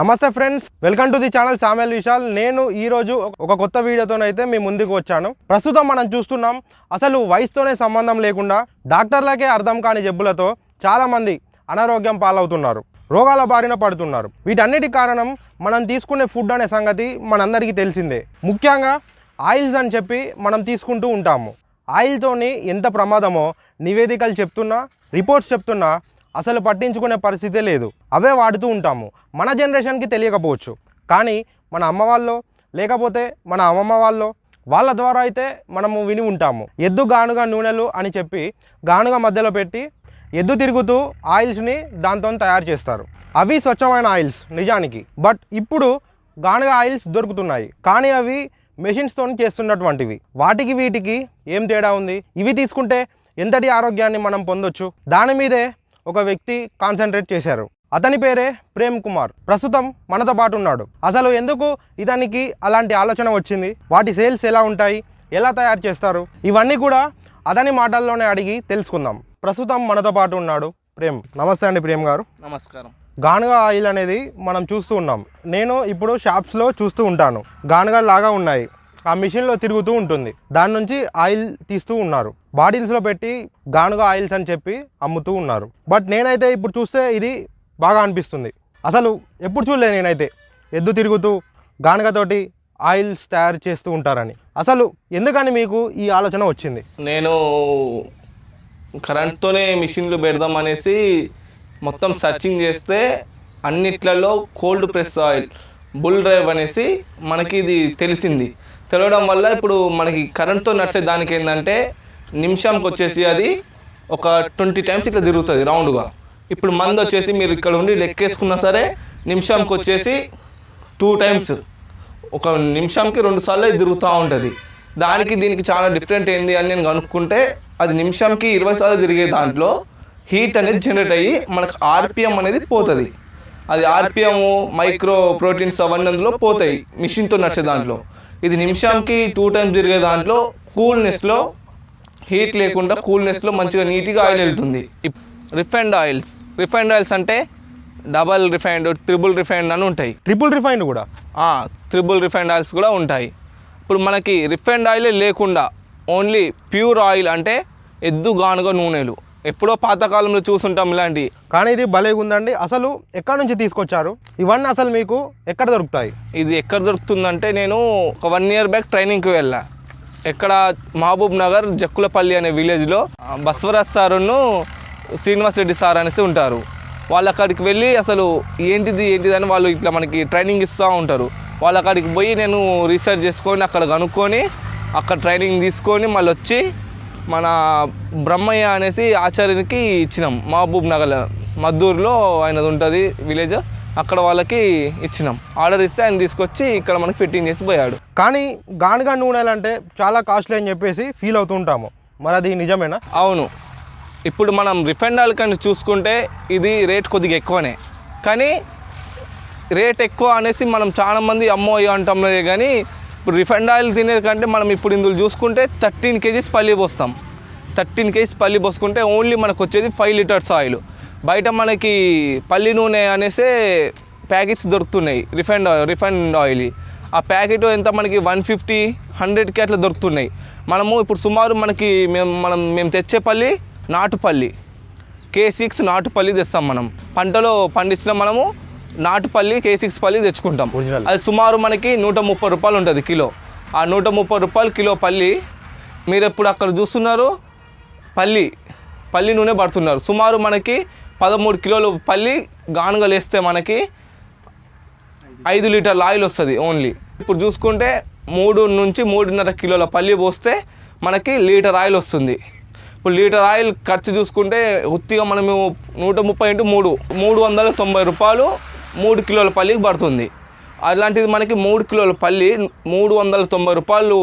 నమస్తే friends welcome to the channel Samuel Vishal. నేను ఈరోజు ఒక కొత్త వీడియోతోనైతే మీ ముందుకు వచ్చాను. ప్రస్తుతం మనం చూస్తున్నాం అసలు వయసుతోనే సంబంధం లేకుండా డాక్టర్లకే అర్థం కాని జబ్బులతో చాలామంది అనారోగ్యం పాలవుతున్నారు రోగాల బారిన పడుతున్నారు. వీటన్నిటి కారణం మనం తీసుకునే ఫుడ్ అనే సంగతి మనందరికీ తెలిసిందే. ముఖ్యంగా ఆయిల్స్ అని చెప్పి మనం తీసుకుంటూ ఉంటాము. ఆయిల్తోని ఎంత ప్రమాదమో నివేదికలు చెప్తున్నా రిపోర్ట్స్ చెప్తున్నా అసలు పట్టించుకునే పరిస్థితే లేదు. అవే వాడుతూ ఉంటాము. మన జనరేషన్కి తెలియకపోవచ్చు. కానీ మన అమ్మ వాళ్ళు లేకపోతే మన అమ్మమ్మ వాళ్ళు వాళ్ళ ద్వారా అయితే మనము విని ఉంటాము. ఎద్దు గానుగ నూనెలు అని చెప్పి గానుగ మధ్యలో పెట్టి ఎద్దు తిరుగుతూ ఆయిల్స్ని దాంతో తయారు చేస్తారు. అవి స్వచ్ఛమైన ఆయిల్స్ నిజానికి. బట్ ఇప్పుడు గానుగ ఆయిల్స్ దొరుకుతున్నాయి. కానీ అవి మెషిన్స్తో చేస్తున్నటువంటివి. వాటికి వీటికి ఏం తేడా ఉంది? ఇవి తీసుకుంటే ఎంతటి ఆరోగ్యాన్ని మనం పొందొచ్చు? దాని మీదే ఒక వ్యక్తి కాన్సన్ట్రేట్ చేశారు. అతని పేరే ప్రేమ్ కుమార్. ప్రస్తుతం మనతో పాటు ఉన్నాడు. అసలు ఎందుకు ఇతనికి అలాంటి ఆలోచన వచ్చింది? వాటి సేల్స్ ఎలా ఉంటాయి? ఎలా తయారు చేస్తారు? ఇవన్నీ కూడా అతని మాటల్లోనే అడిగి తెలుసుకుందాం. ప్రస్తుతం మనతో పాటు ఉన్నాడు ప్రేమ్. నమస్తే అండి ప్రేమ్ గారు. నమస్కారం. గానుగ ఆయిల్ అనేది మనం చూస్తూ ఉన్నాం. నేను ఇప్పుడు షాప్స్లో చూస్తూ ఉంటాను. గానుగ లాగా ఉన్నాయి. ఆ మిషన్లో తిరుగుతూ ఉంటుంది. దాని నుంచి ఆయిల్ తీస్తూ ఉన్నారు. బాటిల్స్లో పెట్టి గానుగ ఆయిల్స్ అని చెప్పి అమ్ముతూ ఉన్నారు. బట్ నేనైతే ఇప్పుడు చూస్తే ఇది బాగా అనిపిస్తుంది. అసలు ఎప్పుడు చూడలేదు నేనైతే. ఎద్దు తిరుగుతూ గానుగతోటి ఆయిల్స్ తయారు చేస్తూ ఉంటారని. అసలు ఎందుకని మీకు ఈ ఆలోచన వచ్చింది? నేను కరెంట్తోనే మిషన్లు పెడదాం అనేసి మొత్తం సర్చింగ్ చేస్తే అన్నిట్లలో cold press oil bull drive అనేసి మనకి ఇది తెలిసింది. తెలవడం వల్ల ఇప్పుడు మనకి కరెంట్తో నడిచే దానికి ఏంటంటే నిమిషంకి వచ్చేసి అది ఒక ట్వంటీ టైమ్స్ ఇట్లా తిరుగుతుంది రౌండ్గా ఇప్పుడు మంది వచ్చేసి మీరు ఇక్కడ ఉండి లెక్కేసుకున్నా సరే నిమిషంకి వచ్చేసి టూ టైమ్స్ ఒక నిమిషంకి రెండు సార్లు తిరుగుతూ ఉంటుంది. దానికి దీనికి చాలా డిఫరెంట్ ఏంది అని నేను కనుక్కుంటే అది నిమిషంకి ఇరవై సార్లు తిరిగే దాంట్లో హీట్ అనేది జనరేట్ అయ్యి మనకు ఆర్పిఎం అనేది పోతుంది. అది ఆర్పిఎం మైక్రో ప్రోటీన్స్ అవన్నీ అందులో పోతాయి. మిషన్తో నడిచే దాంట్లో. ఇది నిమిషంకి టూ టైమ్స్ తిరిగే దాంట్లో కూల్నెస్లో హీట్ లేకుండా కూల్నెస్లో మంచిగా నీట్గా ఆయిల్ వెళ్తుంది. రిఫైండ్ ఆయిల్స్ రిఫైండ్ ఆయిల్స్ అంటే డబల్ రిఫైండ్ త్రిబుల్ రిఫైండ్ అని ఉంటాయి. ట్రిపుల్ రిఫైండ్ కూడా? త్రిబుల్ రిఫైండ్ ఆయిల్స్ కూడా ఉంటాయి. ఇప్పుడు మనకి రిఫైండ్ ఆయిలే లేకుండా ఓన్లీ ప్యూర్ ఆయిల్ అంటే ఎద్దు గానుగ నూనెలు. ఎప్పుడో పాతకాలంలో చూసుంటాం ఇలాంటివి కానీ ఇది భలేగా ఉందండి అసలు ఎక్కడి నుంచి తీసుకొచ్చారు? ఇవన్నీ అసలు మీకు ఎక్కడ దొరుకుతాయి? ఇది ఎక్కడ దొరుకుతుందంటే నేను ఒక వన్ ఇయర్ బ్యాక్ ట్రైనింగ్కి వెళ్ళా. ఎక్కడ మహబూబ్ నగర్ జక్కులపల్లి అనే విలేజ్లో బస్వరాజ్ సారును శ్రీనివాస్ రెడ్డి సార్ అనేసి ఉంటారు. వాళ్ళ అక్కడికి వెళ్ళి అసలు ఏంటిది ఏంటిది అని వాళ్ళు ఇట్లా మనకి ట్రైనింగ్ ఇస్తూ ఉంటారు. వాళ్ళ అక్కడికి పోయి నేను రీసెర్చ్ చేసుకొని అక్కడ కనుక్కొని అక్కడ ట్రైనింగ్ తీసుకొని మళ్ళీ వచ్చి మన బ్రహ్మయ్య అనేసి ఆచార్యునికి ఇచ్చినాం. మహబూబ్ నగర్ మద్దూరులో ఆయనది ఉంటుంది విలేజ్. అక్కడ వాళ్ళకి ఇచ్చినాం. ఆర్డర్ ఇస్తే ఆయన తీసుకొచ్చి ఇక్కడ మనకి ఫిట్టింగ్ చేసి పోయాడు. కానీ గానుగ నూనెలు అంటే చాలా కాస్ట్లీ అని చెప్పేసి ఫీల్ అవుతూ ఉంటాము. మరి అది నిజమేనా? అవును. ఇప్పుడు మనం రిఫైండ్ ఆయిల్ కానీ చూసుకుంటే ఇది రేట్ కొద్దిగా ఎక్కువనే. కానీ రేట్ ఎక్కువ అనేసి మనం చాలా మంది అమ్మో అంటాం కానీ ఇప్పుడు రిఫైండ్ ఆయిల్ తినేది కంటే మనం ఇప్పుడు ఇందులో చూసుకుంటే థర్టీన్ కేజీస్ పల్లి పోస్తాం. థర్టీన్ కేజీస్ పల్లి పోసుకుంటే ఓన్లీ మనకు వచ్చేది ఫైవ్ లీటర్స్ ఆయిల్. బయట మనకి పల్లి నూనె అనేసే ప్యాకెట్స్ దొరుకుతున్నాయి రిఫైండ్ ఆయిల్ రిఫైండ్ ఆయిల్. ఆ ప్యాకెట్ ఎంత మనకి వన్ ఫిఫ్టీ హండ్రెడ్కి అట్లా దొరుకుతున్నాయి. మనము ఇప్పుడు సుమారు మనకి మేము మనం మేము తెచ్చే పల్లి నాటుపల్లి కే సిక్స్ నాటుపల్లి తెస్తాం మనం. పంటలో పండించిన మనము నాటుపల్లి కే సిక్స్ పల్లి తెచ్చుకుంటాం. అది సుమారు మనకి నూట ముప్పై రూపాయలు ఉంటుంది కిలో. ఆ నూట ముప్పై రూపాయలు కిలో పల్లి మీరు ఎప్పుడు అక్కడ చూస్తున్నారు? పల్లి పల్లి నూనె పడుతున్నారు. సుమారు మనకి పదమూడు కిలోలు పల్లి గానుగలు వేస్తే మనకి ఐదు లీటర్ల ఆయిల్ వస్తుంది ఓన్లీ. ఇప్పుడు చూసుకుంటే మూడు నుంచి మూడున్నర కిలోల పల్లి పోస్తే మనకి లీటర్ ఆయిల్ వస్తుంది. ఇప్పుడు లీటర్ ఆయిల్ ఖర్చు చూసుకుంటే ఉత్తిగా మనము నూట ముప్పై ఇంటూ మూడు మూడు వందల తొంభై రూపాయలు మూడు కిలోల పల్లికి పడుతుంది. అలాంటిది మనకి మూడు కిలోల పల్లి మూడు వందల తొంభై రూపాయలు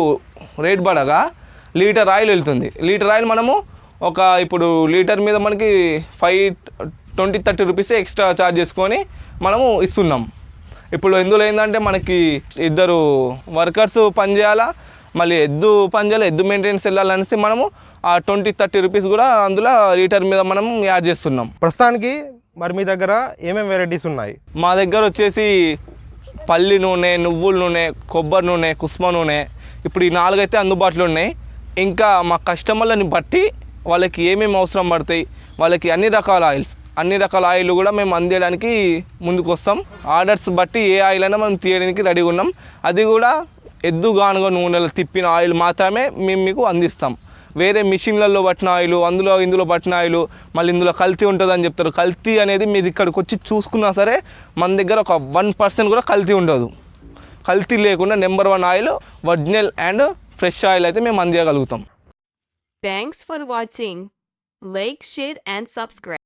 రేట్ పడగా లీటర్ ఆయిల్ వెళ్తుంది. లీటర్ ఆయిల్ మనము ఒక ఇప్పుడు లీటర్ మీద మనకి five twenty thirty rupees extra charge చేసుకొని మనము ఇస్తున్నాం. ఇప్పుడు ఇందులో ఏంటంటే మనకి ఇద్దరు వర్కర్స్ పనిచేయాలా మళ్ళీ ఎద్దు పనిచేయాలి ఎద్దు మెయింటెనెన్స్ వెళ్ళాలనేసి మనము ఆ ట్వంటీ థర్టీ రూపీస్ కూడా అందులో లీటర్ మీద మనం యాడ్ చేస్తున్నాం. ప్రస్తుతానికి మరి మీ దగ్గర ఏమేమి వెరైటీస్ ఉన్నాయి? మా దగ్గర వచ్చేసి పల్లి నూనె నువ్వుల నూనె కొబ్బరి నూనె కుస్మ నూనె. ఇప్పుడు ఈ నాలుగైతే అందుబాటులో ఉన్నాయి. ఇంకా మా కస్టమర్లని బట్టి వాళ్ళకి ఏమేమి అవసరం పడతాయి వాళ్ళకి అన్ని రకాల ఆయిల్స్ అన్ని రకాల ఆయిల్ కూడా మేము అందేయడానికి ముందుకు వస్తాం ఆర్డర్స్ బట్టి ఏ ఆయిల్ అయినా మనం తీయడానికి రెడీగా ఉన్నాం. అది కూడా ఎద్దుగానుగా నూనెలు తిప్పిన ఆయిల్ మాత్రమే మేము మీకు అందిస్తాం. వేరే మిషన్లలో పట్టిన ఆయిల్ అందులో ఇందులో పట్టిన ఆయిల్ మళ్ళీ ఇందులో కల్తీ ఉంటుందని చెప్తారు. కల్తీ అనేది మీరు ఇక్కడికి వచ్చి చూసుకున్నా సరే మన దగ్గర ఒక వన్ పర్సెంట్ కూడా కల్తీ ఉండదు. కల్తీ లేకుండా number one oil original and fresh oil అయితే మేము అందించగలుగుతాం thanks for watching like share and subscribe